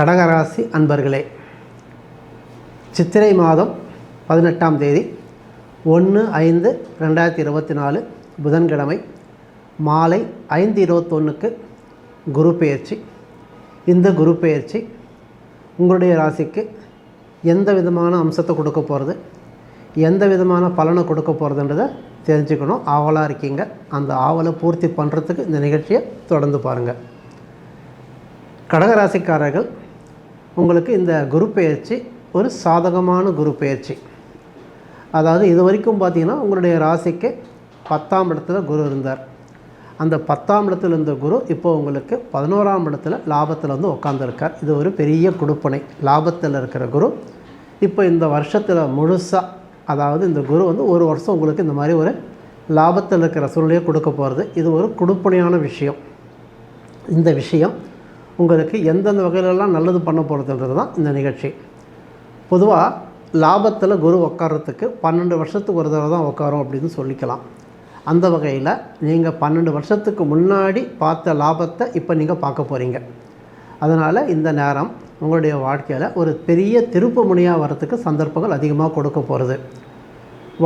கடகராசி அன்பர்களே சித்திரை மாதம் பதினெட்டாம் தேதி ஒன்று ஐந்து ரெண்டாயிரத்தி இருபத்தி நாலு புதன்கிழமை மாலை ஐந்து இருபத்தொன்றுக்கு குரு பெயர்ச்சி. இந்த குரு பெயர்ச்சி உங்களுடைய ராசிக்கு எந்த விதமான அம்சத்தை கொடுக்க போகிறது எந்த விதமான பலனை கொடுக்க போகிறதுன்றதை தெரிஞ்சுக்கணும். ஆவலாக இருக்கீங்க. அந்த ஆவலை பூர்த்தி பண்ணுறதுக்கு இந்த நிகழ்ச்சியை தொடர்ந்து பாருங்கள் கடகராசிக்காரர்கள் உங்களுக்கு இந்த குரு பெயர்ச்சி ஒரு சாதகமான குரு பெயர்ச்சி. அதாவது இது வரைக்கும் பார்த்தீங்கன்னா உங்களுடைய ராசிக்கு பத்தாம் இடத்துல குரு இருந்தார். அந்த பத்தாம் இடத்துல இருந்த குரு இப்போ உங்களுக்கு பதினோராம் இடத்துல லாபத்தில் வந்து உட்காந்துருக்கார் இது ஒரு பெரிய கொடுப்பனை. லாபத்தில் இருக்கிற குரு. இப்போ இந்த வருஷத்தில் முழுசாக அதாவது இந்த குரு வந்து ஒரு வருஷம் உங்களுக்கு இந்த மாதிரி ஒரு லாபத்தில் இருக்கிற சூழ்நிலையை கொடுக்க போகிறது இது ஒரு கொடுப்பனையான விஷயம். இந்த விஷயம் உங்களுக்கு எந்தெந்த வகையிலெல்லாம் நல்லது பண்ண போகிறதுன்றது தான் இந்த நிகழ்ச்சி. பொதுவாக லாபத்தில் குரு உட்காரத்துக்கு பன்னெண்டு வருஷத்துக்கு ஒரு தடவை தான் உட்காரும் அப்படின்னு சொல்லிக்கலாம். அந்த வகையில் நீங்கள் பன்னெண்டு வருஷத்துக்கு முன்னாடி பார்த்த லாபத்தை இப்போ நீங்கள் பார்க்க போகிறீங்க அதனால் இந்த நேரம் உங்களுடைய வாழ்க்கையில் ஒரு பெரிய திருப்பு முனையாக வரத்துக்கு சந்தர்ப்பங்கள் அதிகமாக கொடுக்க போகிறது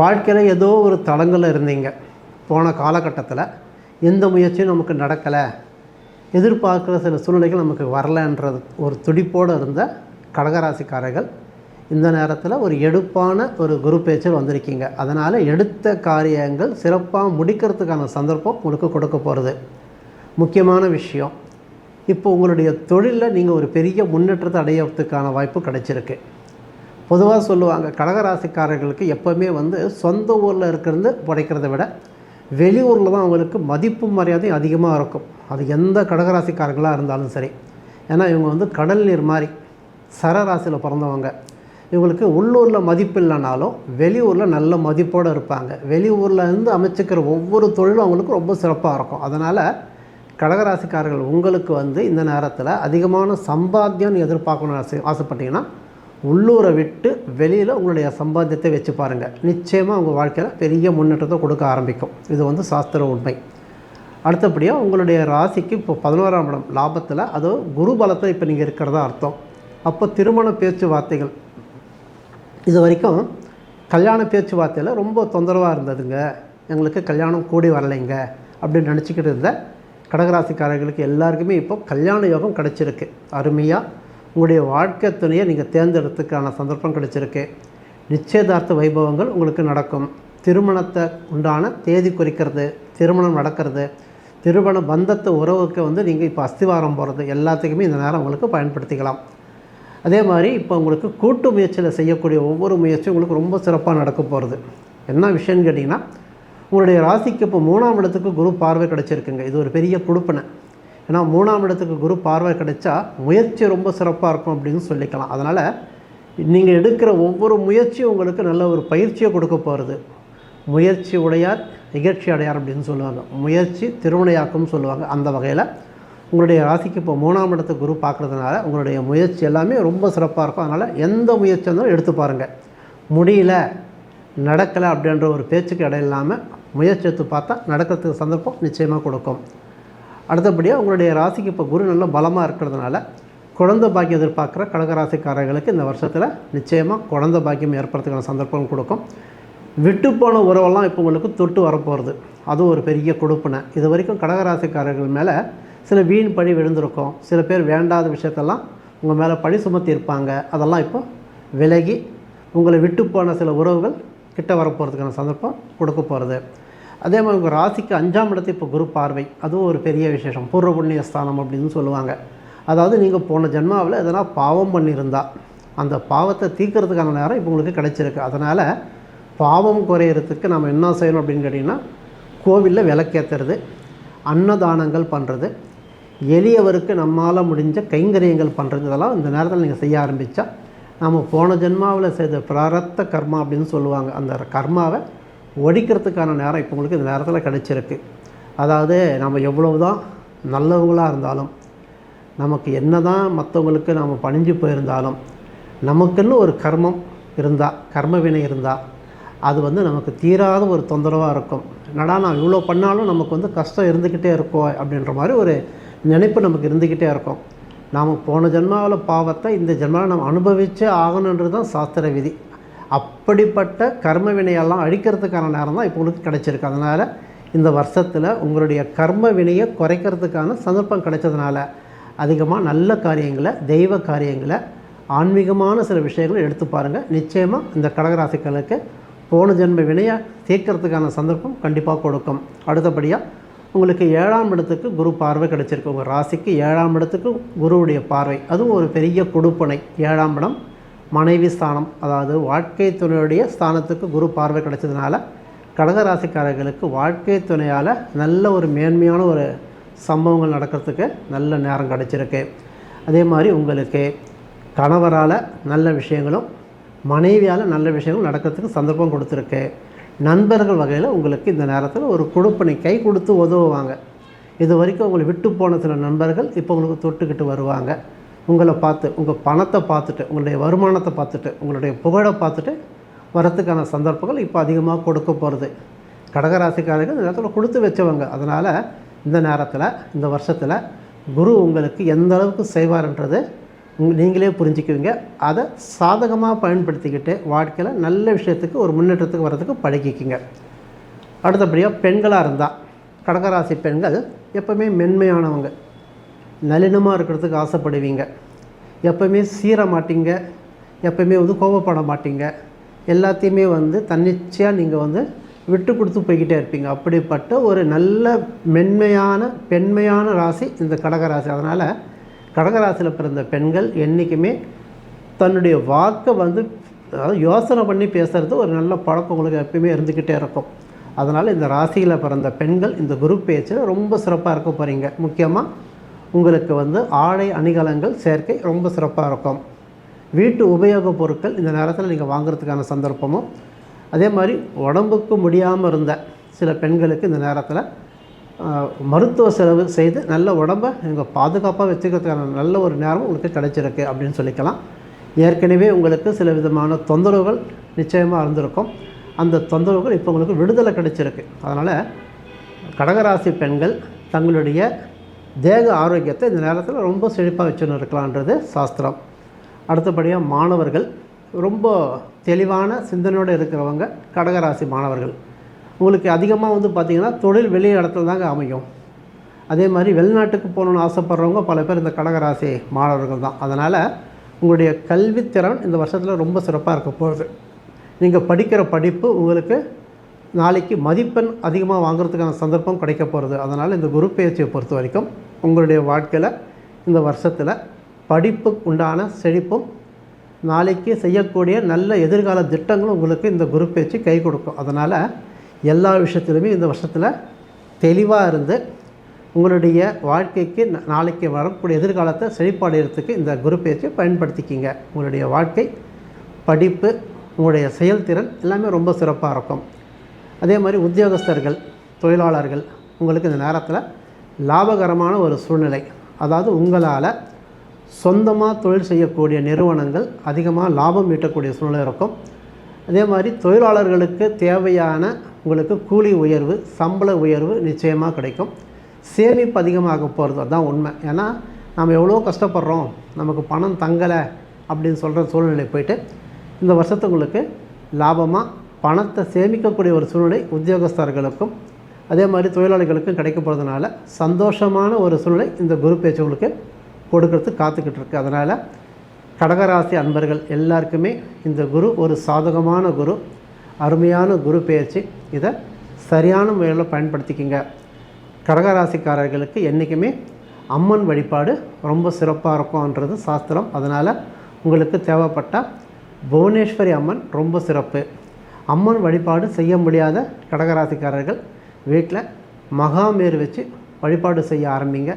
வாழ்க்கையில் ஏதோ ஒரு தடங்களில் இருந்தீங்க. போன காலகட்டத்தில் எந்த முயற்சியும் நமக்கு நடக்கலை. எதிர்பார்க்குற சில சூழ்நிலைகள் நமக்கு வரலன்றது ஒரு துடிப்போடு இருந்த கடகராசிக்காரர்கள் இந்த நேரத்தில் ஒரு எடுப்பான ஒரு குரு பேச்சில் வந்திருக்கீங்க. அதனால் எடுத்த காரியங்கள் சிறப்பாக முடிக்கிறதுக்கான சந்தர்ப்பம் உங்களுக்கு கொடுக்க போகிறது முக்கியமான விஷயம். இப்போ உங்களுடைய தொழிலில் நீங்கள் ஒரு பெரிய முன்னேற்றத்தை அடையிறதுக்கான வாய்ப்பு கிடைச்சிருக்கு. பொதுவாக சொல்லுவாங்க கடகராசிக்காரர்களுக்கு எப்போவுமே வந்து சொந்த ஊரில் இருக்கிறது உடைக்கிறத விட வெளியூரில் தான் அவங்களுக்கு மதிப்பு மரியாதையும் அதிகமாக இருக்கும். அது எந்த கடகராசிக்காரங்களாக இருந்தாலும் சரி. ஏன்னா இவங்க வந்து கடல் நீர் மாதிரி சரராசியில் பிறந்தவங்க. இவங்களுக்கு உள்ளூரில் மதிப்பு இல்லைனாலும் வெளியூரில் நல்ல மதிப்போடு இருப்பாங்க. வெளியூரில் இருந்து அமைச்சிக்கிற ஒவ்வொரு தொழிலும் அவங்களுக்கு ரொம்ப சிறப்பாக இருக்கும். அதனால் கடகராசிக்காரர்கள் உங்களுக்கு வந்து இந்த நேரத்தில் அதிகமான சம்பாத்தியம்னு எதிர்பார்க்கணும்னு ஆசை ஆசைப்பட்டிங்கன்னா உள்ளூரை விட்டு வெளியில் உங்களுடைய சம்பாத்தியத்தை வச்சு பாருங்கள் நிச்சயமாக உங்கள் வாழ்க்கையில் பெரிய முன்னேற்றத்தை கொடுக்க ஆரம்பிக்கும். இது வந்து சாஸ்திர உண்மை. அடுத்தபடியாக உங்களுடைய ராசிக்கு இப்போ பதினோராம் இடம் லாபத்தில் அது குரு பலத்தை இப்போ நீங்கள் இருக்கிறதா அர்த்தம். அப்போ திருமண பேச்சுவார்த்தைகள். இது வரைக்கும் கல்யாண பேச்சுவார்த்தையில் ரொம்ப தொந்தரவாக இருந்ததுங்க. எங்களுக்கு கல்யாணம் கூடி வரலைங்க அப்படின்னு நினச்சிக்கிட்டு இருந்த கடகராசிக்காரர்களுக்கு எல்லாருக்குமே இப்போ கல்யாண யோகம் கிடச்சிருக்கு. அருமையாக உங்களுடைய வாழ்க்கை துணையை நீங்கள் தேர்ந்தெடுத்துக்கான சந்தர்ப்பம் கிடைச்சிருக்கு. நிச்சயதார்த்த வைபவங்கள் உங்களுக்கு நடக்கும். திருமணத்தை உண்டான தேதி குறிக்கிறது திருமணம் நடக்கிறது. திருமண பந்தத்தை உறவுக்கு வந்து நீங்கள் இப்போ அஸ்திவாரம் போகிறது எல்லாத்துக்குமே இந்த நேரம் உங்களுக்கு பயன்படுத்திக்கலாம். அதே மாதிரி இப்போ உங்களுக்கு கூட்டு முயற்சியில் செய்யக்கூடிய ஒவ்வொரு முயற்சியும் உங்களுக்கு ரொம்ப சிறப்பாக நடக்க போகிறது என்ன விஷயம்னு கேட்டிங்கன்னா உங்களுடைய ராசிக்கு இப்போ மூணாம் இடத்துக்கு குரு பார்வை கிடச்சிருக்குங்க. இது ஒரு பெரிய கொடுப்பனை ஏன்னா மூணாம் இடத்துக்கு குரு பார்வை கிடைச்சா முயற்சி ரொம்ப சிறப்பாக இருக்கும் அப்படின்னு சொல்லிக்கலாம். அதனால் நீங்கள் எடுக்கிற ஒவ்வொரு முயற்சியும் உங்களுக்கு நல்ல ஒரு பயிற்சியை கொடுக்க போகிறது முயற்சி உடையார் நிகழ்ச்சி அடையார் அப்படின்னு சொல்லுவாங்க. முயற்சி திருவினையாக்கம்னு சொல்லுவாங்க. அந்த வகையில் உங்களுடைய ராசிக்கு இப்போ மூணாம் இடத்துக்கு குரு பார்க்குறதுனால உங்களுடைய முயற்சி எல்லாமே ரொம்ப சிறப்பாக இருக்கும். அதனால் எந்த முயற்சி இருந்தாலும் எடுத்து பாருங்கள் முடியல நடக்கலை அப்படின்ற ஒரு பேச்சுக்கு இடையில்லாமல் முயற்சி எடுத்து பார்த்தா நடக்கிறதுக்கு சந்தர்ப்பம் நிச்சயமாக கொடுக்கும். அடுத்தபடியாக உங்களுடைய ராசிக்கு இப்போ குரு நல்ல பலமாக இருக்கிறதுனால குழந்தை பாக்கியம் எதிர்பார்க்குற கடகராசிக்காரர்களுக்கு இந்த வருஷத்தில் நிச்சயமாக குழந்தை பாக்கியம் ஏற்படுறதுக்கான சந்தர்ப்பம் கொடுக்கும். விட்டு போன உறவெல்லாம் இப்போ உங்களுக்கு தொட்டு வரப்போகிறது அதுவும் ஒரு பெரிய கொடுப்பினை இது வரைக்கும் கடகராசிக்காரர்கள் மேலே சில வீண் பழி விழுந்திருக்கும். சில பேர் வேண்டாத விஷயத்தெல்லாம் உங்கள் மேலே பழி சுமத்தி இருப்பாங்க அதெல்லாம் இப்போ விலகி உங்களை விட்டு போன சில உறவுகள் கிட்ட வரப்போகிறதுக்கான சந்தர்ப்பம் கொடுக்க போகிறது அதே மாதிரி உங்கள் ராசிக்கு அஞ்சாம் இடத்து இப்போ குரு பார்வை அதுவும் ஒரு பெரிய விசேஷம். பூர்வ புண்ணிய ஸ்தானம் அப்படின்னு சொல்லுவாங்க. அதாவது நீங்கள் போன ஜென்மாவில் எதனா பாவம் பண்ணியிருந்தா அந்த பாவத்தை தீர்க்கறதுக்கான நேரம் இப்போ உங்களுக்கு கிடைச்சிருக்கு. அதனால் பாவம் குறையிறதுக்கு நம்ம என்ன செய்யணும் அப்படின்னு கேட்டிங்கன்னா கோவிலில் விளக்கேற்றுறது அன்னதானங்கள் பண்ணுறது எளியவருக்கு நம்மால் முடிஞ்ச கைங்கரியங்கள் பண்ணுறது இதெல்லாம் இந்த நேரத்தில் நீங்கள் செய்ய ஆரம்பித்தா நம்ம போன ஜென்மாவில் செய்த பிராரத்த கர்மா அப்படின்னு சொல்லுவாங்க. அந்த கர்மாவை ஒழிக்கிறதுக்கான நேரம் இப்போ உங்களுக்கு இந்த நேரத்தில் கிடச்சிருக்கு. அதாவது நம்ம எவ்வளவு தான் நல்லவங்களாக இருந்தாலும் நமக்கு என்ன தான் மற்றவங்களுக்கு நாம் பணிஞ்சு போயிருந்தாலும் நமக்குன்னு ஒரு கர்மம் இருந்தால் கர்மவினை இருந்தால் அது வந்து நமக்கு தீராத ஒரு தொந்தரவாக இருக்கும். என்னடா நான் இவ்வளோ பண்ணாலும் நமக்கு வந்து கஷ்டம் இருந்துக்கிட்டே இருக்கோ அப்படின்ற மாதிரி ஒரு நினைப்பு நமக்கு இருந்துக்கிட்டே இருக்கும். நாம் போன ஜென்மாவில் பாவத்தை இந்த ஜென்மாவில் நம்ம அனுபவித்தே ஆகணுன்றது தான் சாஸ்திர விதி. அப்படிப்பட்ட கர்ம வினையெல்லாம் அழிக்கிறதுக்கான நேரம் தான் இப்போ உங்களுக்கு கிடைச்சிருக்கு. அதனால் இந்த வருஷத்தில் உங்களுடைய கர்ம வினையை குறைக்கிறதுக்கான சந்தர்ப்பம் கிடைச்சதுனால அதிகமாக நல்ல காரியங்களை தெய்வ காரியங்களை ஆன்மீகமான சில விஷயங்களை எடுத்து பாருங்கள் நிச்சயமாக இந்த கடகராசிகளுக்கு போன ஜென்ம வினையை தீர்க்கிறதுக்கான சந்தர்ப்பம் கண்டிப்பாக கொடுக்கும். அடுத்தபடியாக உங்களுக்கு ஏழாம் இடத்துக்கு குரு பார்வை கிடைச்சிருக்கு. உங்கள் ராசிக்கு ஏழாம் இடத்துக்கு குருவுடைய பார்வை. அதுவும் ஒரு பெரிய கொடுப்பனை. ஏழாம் இடம் மனைவி ஸ்தானம் அதாவது வாழ்க்கை துணையுடைய ஸ்தானத்துக்கு குரு பார்வை கிடைச்சதுனால கடகராசிக்காரர்களுக்கு வாழ்க்கை துணையால் நல்ல ஒரு மேன்மையான ஒரு சம்பவங்கள் நடக்கிறதுக்கு நல்ல நேரம் கிடச்சிருக்கு. அதே மாதிரி உங்களுக்கு கணவரால் நல்ல விஷயங்களும் மனைவியால் நல்ல விஷயங்களும் நடக்கிறதுக்கு சந்தர்ப்பம் கொடுத்துருக்கு. நண்பர்கள் வகையில் உங்களுக்கு இந்த நேரத்தில் ஒரு கொடுப்பனை கை கொடுத்து உதவுவாங்க. இது வரைக்கும் உங்களை விட்டு போன சில நண்பர்கள் இப்போ உங்களுக்கு தொட்டுக்கிட்டு வருவாங்க. உங்களை பார்த்து உங்கள் பணத்தை பார்த்துட்டு உங்களுடைய வருமானத்தை பார்த்துட்டு உங்களுடைய புகழை பார்த்துட்டு வரத்துக்கான சந்தர்ப்பங்கள் இப்போ அதிகமாக கொடுக்க போகிறது கடகராசிக்காரர்கள் இந்த நேரத்தில் கொடுத்து வச்சவங்க. அதனால் இந்த நேரத்தில் இந்த வருஷத்தில் குரு உங்களுக்கு எந்த அளவுக்கு செய்வார்ன்றது நீங்களே புரிஞ்சுக்குவீங்க. அதை சாதகமாக பயன்படுத்திக்கிட்டு வாழ்க்கையில் நல்ல விஷயத்துக்கு ஒரு முன்னேற்றத்துக்கு வர்றதுக்கு பழகிக்குங்க. அடுத்தபடியாக பெண்களாக இருந்தால் கடகராசி பெண்கள் எப்போவுமே மென்மையானவங்க. நளினமாக இருக்கிறதுக்கு ஆசைப்படுவீங்க. எப்பவுமே சீர மாட்டீங்க. எப்பவுமே வந்து கோபப்பட மாட்டீங்க. எல்லாத்தையுமே வந்து தன்னிச்சையாக நீங்கள் வந்து விட்டு கொடுத்து போய்கிட்டே இருப்பீங்க. அப்படிப்பட்ட ஒரு நல்ல மென்மையான பெண்மையான ராசி இந்த கடகராசி அதனால் கடகராசியில் பிறந்த பெண்கள் என்றைக்குமே தன்னுடைய வாக்கை வந்து அதாவது யோசனை பண்ணி பேசுகிறது ஒரு நல்ல பழக்கம் உங்களுக்கு எப்பயுமே இருந்துக்கிட்டே இருக்கும். அதனால் இந்த ராசியில் பிறந்த பெண்கள் இந்த குரு பேச்சில் ரொம்ப சிறப்பாக இருக்க போகிறீங்க முக்கியமாக உங்களுக்கு வந்து ஆடை அணிகலங்கள் சேர்க்கை ரொம்ப சிறப்பாக இருக்கும். வீட்டு உபயோகப் பொருட்கள் இந்த நேரத்தில் நீங்கள் வாங்குறதுக்கான சந்தர்ப்பமும் அதே மாதிரி உடம்புக்கு முடியாமல் இருந்த சில பெண்களுக்கு இந்த நேரத்தில் மருத்துவ செலவு செய்து நல்ல உடம்பை நீங்கள் பாதுகாப்பாக வச்சுக்கிறதுக்கான நல்ல ஒரு நேரம் உங்களுக்கு கிடைச்சிருக்கு அப்படின்னு சொல்லிக்கலாம். ஏற்கனவே உங்களுக்கு சில விதமான தொந்தரவுகள் நிச்சயமாக இருந்திருக்கும். அந்த தொந்தரவுகள் இப்போ உங்களுக்கு விடுதலை கிடைச்சிருக்கு. அதனால் கடகராசி பெண்கள் தங்களுடைய தேக ஆரோக்கியத்தை இந்த நேரத்தில் ரொம்ப செழிப்பாக வச்சுன்னு இருக்கலான்றது சாஸ்திரம். அடுத்தபடியாக மாணவர்கள் ரொம்ப தெளிவான சிந்தனையோடு இருக்கிறவங்க கடகராசி மாணவர்கள். உங்களுக்கு அதிகமாக வந்து பார்த்திங்கன்னா தொழில் வெளி இடத்துல தாங்க அமையும். அதே மாதிரி வெளிநாட்டுக்கு போகணுன்னு ஆசைப்படுறவங்க பல பேர் இந்த கடகராசி மாணவர்கள் தான். அதனால் உங்களுடைய கல்வித்திறன் இந்த வருஷத்தில் ரொம்ப சிறப்பாக இருக்க போகுது. நீங்கள் படிக்கிற படிப்பு உங்களுக்கு நாளைக்கு மதிப்பெண் அதிகமாக வாங்குறதுக்கான சந்தர்ப்பம் கிடைக்க போகிறது அதனால் இந்த குரு பயிற்சியை பொறுத்த வரைக்கும் உங்களுடைய வாழ்க்கையில் இந்த வருஷத்தில் படிப்பு உண்டான செழிப்பும் நாளைக்கு செய்யக்கூடிய நல்ல எதிர்கால திட்டங்களும் உங்களுக்கு இந்த குரு பயிற்சி கை கொடுக்கும். அதனால் எல்லா விஷயத்திலுமே இந்த வருஷத்தில் தெளிவாக இருந்து உங்களுடைய வாழ்க்கைக்கு நாளைக்கு வரக்கூடிய எதிர்காலத்தை செழிப்பாடைகிறதுக்கு இந்த குரு பயிற்சியை பயன்படுத்திக்கிங்க. உங்களுடைய வாழ்க்கை படிப்பு உங்களுடைய செயல்திறன் எல்லாமே ரொம்ப சிறப்பாக இருக்கும். அதே மாதிரி உத்தியோகஸ்தர்கள் தொழிலாளர்கள் உங்களுக்கு இந்த நேரத்தில் லாபகரமான ஒரு சூழ்நிலை. அதாவது உங்களால் சொந்தமாக தொழில் செய்யக்கூடிய நிறுவனங்கள் அதிகமாக லாபம் ஈட்டக்கூடிய சூழ்நிலை இருக்கும். அதே மாதிரி தொழிலாளர்களுக்கு தேவையான உங்களுக்கு கூலி உயர்வு சம்பள உயர்வு நிச்சயமாக கிடைக்கும். சேமிப்பு அதிகமாக போகிறது அதுதான் உண்மை. ஏன்னா நம்ம எவ்வளோ கஷ்டப்படுறோம். நமக்கு பணம் தங்கலை அப்படின்னு சொல்கிற சூழ்நிலை போயிட்டு இந்த வருஷத்து உங்களுக்கு லாபமாக பணத்தை சேமிக்கக்கூடிய ஒரு சூழ்நிலை உத்தியோகஸ்தர்களுக்கும் அதே மாதிரி தொழிலாளிகளுக்கும் கிடைக்க போகிறதுனால சந்தோஷமான ஒரு சூழ்நிலை இந்த குரு பேச்சு உங்களுக்கு கொடுக்கறதுக்கு காத்துக்கிட்டு இருக்கு. அதனால் கடகராசி அன்பர்கள் எல்லாருக்குமே இந்த குரு ஒரு சாதகமான குரு அருமையான குரு பேச்சு. இதை சரியான முறையில் பயன்படுத்திக்கிங்க. கடகராசிக்காரர்களுக்கு என்றைக்குமே அம்மன் வழிபாடு ரொம்ப சிறப்பாக இருக்கும்ன்றது சாஸ்திரம். அதனால் உங்களுக்கு தேவைப்பட்ட புவனேஸ்வரி அம்மன் ரொம்ப சிறப்பு. அம்மன் வழிபாடு செய்ய முடியாத கடகராசிக்காரர்கள் வீட்டில் மகாமேர் வச்சு வழிபாடு செய்ய ஆரம்பிங்க.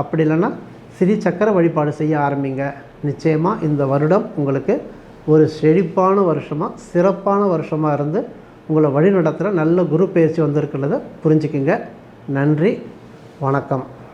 அப்படி இல்லைன்னா சிறி சக்கர வழிபாடு செய்ய ஆரம்பிங்க. நிச்சயமாக இந்த வருடம் உங்களுக்கு ஒரு செழிப்பான வருஷமாக சிறப்பான வருஷமாக இருந்து உங்களை வழிநடத்துகிற நல்ல குரு பயிற்சி வந்திருக்கிறத புரிஞ்சுக்குங்க. நன்றி வணக்கம்.